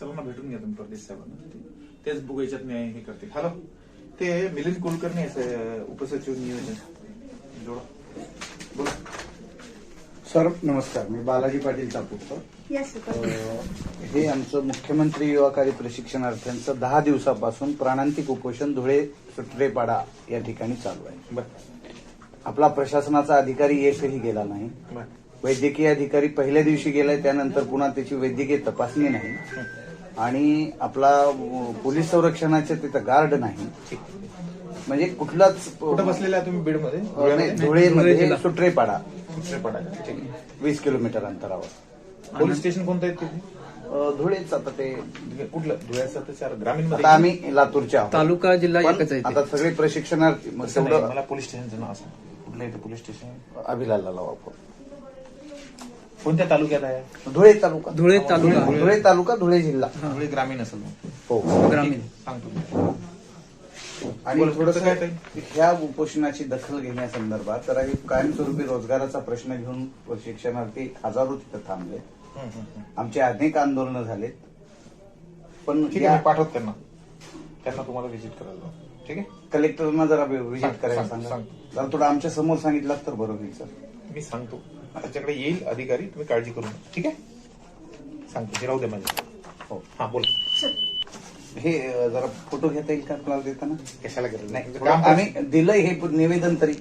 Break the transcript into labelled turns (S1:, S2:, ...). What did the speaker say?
S1: सर्वांना भेटून घ्या तुम्ही परदेश साहेबांना. तेच बुक याच्यात मी हे करते. हॅलो ते मिलिंद कुलकर्णी उपसचिव नियोजन. जोडा. बोला.
S2: सर नमस्कार. मी बालाजी पाटील चापूरकर
S3: Yes.
S2: अ, हे आमचं मुख्यमंत्री युवा कार्य प्रशिक्षणार्थ्यांचं दहा दिवसापासून प्राणांतिक उपोषण धुळे सुटरेपाडा या ठिकाणी चालू आहे.
S1: बर.
S2: आपला प्रशासनाचा अधिकारी एकही गेला नाही. वैद्यकीय अधिकारी पहिल्या दिवशी गेलाय त्यानंतर पुन्हा त्याची वैद्यकीय तपासणी नाही. आणि आपला पोलीस संरक्षणाचे तिथं गार्ड नाही. म्हणजे कुठलाच
S1: कुठं बसलेला आहे तुम्ही बीडमध्ये?
S2: धुळेमध्ये सुटरेपाडा.
S1: आहे.
S2: वीस किलोमीटर अंतरावर.
S1: पोलीस स्टेशन कोणतं आहे तिथे?
S2: धुळेच आता ते
S1: कुठलं? धुळ्याचं तर चार ग्रामीणमध्ये
S2: आता आम्ही लातूरचे आहोत.
S4: तालुका जिल्हा एकच आहे.
S2: आता सगळे प्रशिक्षणार्थी
S1: मला पोलीस स्टेशनचं नाव सांग. कुठलं ते पोलीस स्टेशन?
S2: अभिलाला वापर
S1: कोणत्या तालुक्यात आहे?
S2: धुळे तालुका.
S4: धुळे तालुका.
S2: धुळे तालुका धुळे जिल्हा.
S1: धुळे ग्रामीण असेल मग.
S2: हो.
S4: ग्रामीण.
S1: सांगतो.
S2: आणि
S1: बोला,
S2: थोडस
S1: तुमचं काय ताई?
S2: ह्या उपोषणाची दखल घेण्यासंदर्भात तर एक कायमस्वरूपी रोजगाराचा प्रश्न घेऊन प्रशिक्षणार्थी हजारो तिथं थांबले.
S1: हम्म, हम्म, हम्म.
S2: आमचे अनेक आंदोलनं झालेत. पण
S1: ठीक आहे मी पाठवतो त्यांना. त्यांना तुम्हाला व्हिजिट करायला लावतो. ठीक आहे?
S2: कलेक्टरना जरा व्हिजिट
S1: सांग-
S2: करायला
S1: सांग-
S2: सांगा.
S1: सांग.
S2: जरा थोडं आमच्यासमोर सांगितलं तर बरं होईल सर.
S1: मी सांगतो. त्याच्याकडे येईल अधिकारी तुम्ही काळजी करू नका. ठीक आहे? सांगतो ते राहू दे माझे
S2: हो
S1: हा बोल.
S2: हे जरा फोटो घेता येईल का? आपल्याला देताना?
S1: कशाला गरज
S2: नाही
S1: काम
S2: आम्ही दिलंय हे निवेदन तरी.